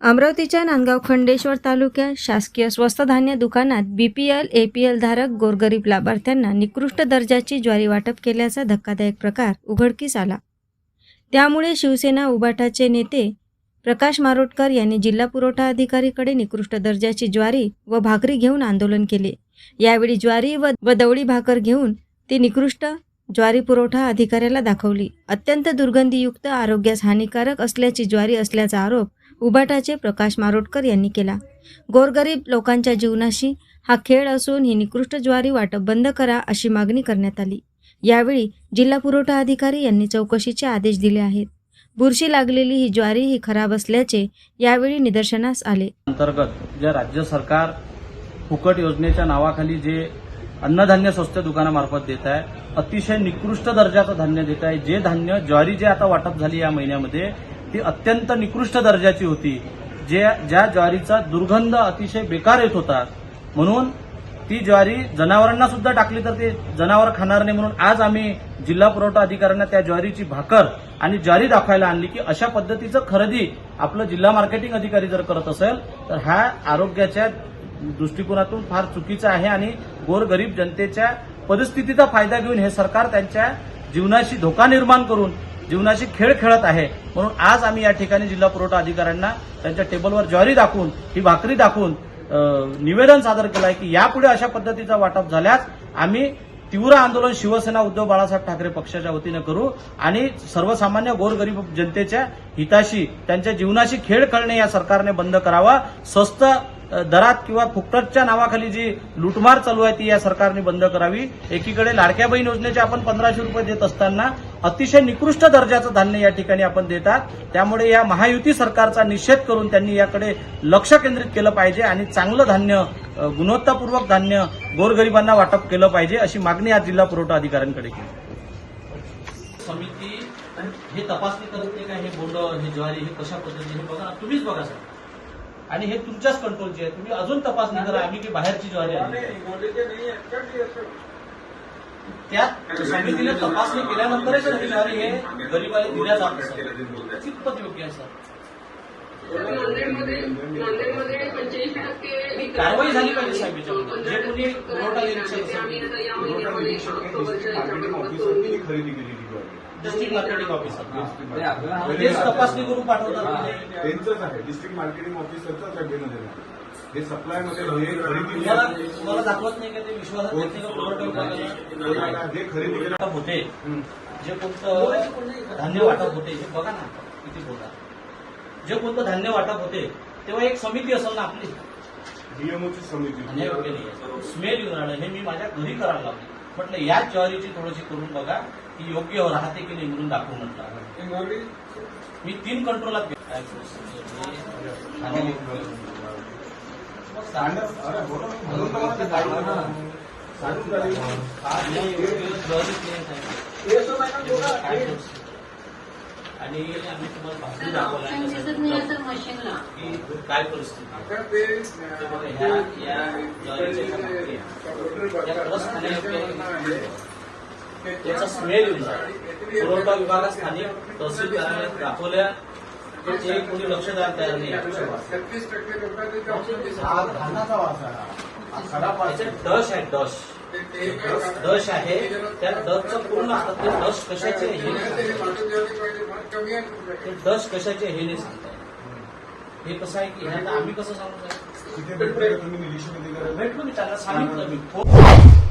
अमरावतीच्या नांदगाव खंडेश्वर तालुक्यात शासकीय स्वस्त धान्य दुकानात पी एल धारक गोरगरीब लाभार्थ्यांना निकृष्ट दर्जाची ज्वारी वाटप केल्याचा धक्कादायक प्रकार उघडकीस आला. त्यामुळे शिवसेना उबाटाचे नेते प्रकाश मारोटकर यांनी जिल्हा पुरवठा अधिकारीकडे निकृष्ट दर्जाची ज्वारी व भाकरी घेऊन आंदोलन केले. यावेळी ज्वारी व व दवडी भाकर घेऊन ती निकृष्ट ज्वारी पुरवठा अधिकाऱ्याला दाखवली. अत्यंत दुर्गंधीयुक्त आरोग्यास हानिकारक असल्याची ज्वारी असल्याचा आरोप उबाटाचे प्रकाश मारोटकर यांनी केला. गोरगरीब लोकांच्या जीवनाशी हा खेळ असून ही निकृष्ट ज्वारी वाटप बंद करा अशी मागणी करण्यात आली. यावेळी जिल्हा पुरवठा अधिकारी यांनी चौकशीचे आदेश दिले आहेत. बुरशी लागलेली ही ज्वारी ही खराब असल्याचे यावेळी निदर्शनास आले. अंतर्गत ज्या राज्य सरकार फुकट योजनेच्या नावाखाली जे अन्नधान्य स्वस्त दुकानामार्फत देत आहे अतिशय निकृष्ट दर्जाचं धान्य देत आहे. जे धान्य ज्वारी जे आता वाटप झाली या महिन्यामध्ये ती अत्यंत निकृष्ट दर्जाची होती. जे ज्या ज्वारीचा दुर्गंध अतिशय बेकार येत होता. म्हणून ती ज्वारी जनावरांना सुद्धा टाकली तर ते जनावर खाणार नाही म्हणून आज आम्ही जिल्हा पुरवठा अधिकाऱ्यांना त्या ज्वारीची भाकर आणि ज्वारी दाखवायला आणली की अशा पद्धतीचं खरेदी आपलं जिल्हा मार्केटिंग अधिकारी जर करत असेल तर हा आरोग्याच्या दृष्टिकोनातून फार चुकीचा आहे आणि गोरगरीब जनतेच्या परिस्थितीचा फायदा घेऊन हे सरकार त्यांच्या जीवनाशी धोका निर्माण करून जीवनाशी खेळ खेळत आहे. म्हणून आज आम्ही या ठिकाणी जिल्हा पुरवठा अधिकाऱ्यांना त्यांच्या टेबलवर ज्वारी दाखवून ही भाकरी दाखवून निवेदन सादर केलं आहे की यापुढे अशा पद्धतीचा वाटप झाल्यास आम्ही तीव्र आंदोलन शिवसेना उद्धव बाळासाहेब ठाकरे पक्षाच्या वतीनं करू आणि सर्वसामान्य गोरगरीब जनतेच्या हिताशी त्यांच्या जीवनाशी खेळ खेळणे या सरकारने बंद करावा. स्वस्त दरात किंवा फुकटच्या नावाखाली जी लुटमार चालू आहे ती या सरकारने बंद करावी. एकीकडे लाडक्या बहीण योजनेचे आपण पंधराशे रुपये देत असताना अतिशय निकृष्ट दर्जाचं धान्य या ठिकाणी आपण देतात. त्यामुळे या महायुती सरकारचा निषेध करून त्यांनी याकडे लक्ष केंद्रित केलं पाहिजे आणि चांगलं धान्य गुणवत्तापूर्वक धान्य गोरगरिबांना वाटप केलं पाहिजे अशी मागणी आज जिल्हा पुरवठा अधिकाऱ्यांकडे केली. समिती हे तपासणी करत नाही का? हे बोंड हे ज्वारी हे कशा पद्धतीने? हे बघा तुम्हीच बघा सर. आणि हे तुमच्याच कंट्रोलची आहे. तुम्ही अजून तपासणी करा. आम्ही की बाहेरची ज्वारी आहे त्यात समितीने तपासणी केल्यानंतरच ही ज्वारी हे गरिबाला दिल्या जात कितपत योग्य आहे टक्के कारवाई झाली पाहिजे साहेब. जे कोणी पुरवठा ऑफिसरनी खरेदी केलेली डिस्ट्रिक्ट मार्केटिंग ऑफिसर हा. तेच तपासणी करून पाठवतात. त्यांचंच आहे. डिस्ट्रिक्ट मार्केटिंग ऑफिसरचाच आहे. घेणं देणं हे सप्लायमध्ये हे खरेदी तुम्हाला दाखवत नाही का ते विश्वासात? हे खरेदी होते. जे कोणतं धान्य वाटप होते हे बघा ना किती बोला. जे कोणतं धान्य वाटप होते तेव्हा एक समिती असेल ना आपली. डीएमओची समिती. स्मेल येऊन राहिलं. हे मी माझ्या घरी करायला लागले. म्हटलं याच ज्वारीची थोडीशी करून बघा की योग्य राहते की नाही म्हणून दाखवू म्हटलं मी तीन कंट्रोलात? आणि हे आम्ही तुम्हाला भाकरी ऑप्शन दिसत नाही दाखवला सर मशीनला की काय परिस्थिती या. त्याचा स्मेल येऊन जातो पुरवठा विभागात स्थानिक तहसील कार्यालयात दाखवल्या. तर ते कोणी लक्ष द्यायला तयार नाही खराब वास त्याच्यात डश आहे. डश डश आहे त्या डसचं पूर्ण आता ते डश कशाचे हे. ते डश कशाचे हे नाही सांगताय हे कसं आहे की ह्याला आम्ही कसं सांगू साहेब? भेटलो मी त्यांना सांगितलं मी.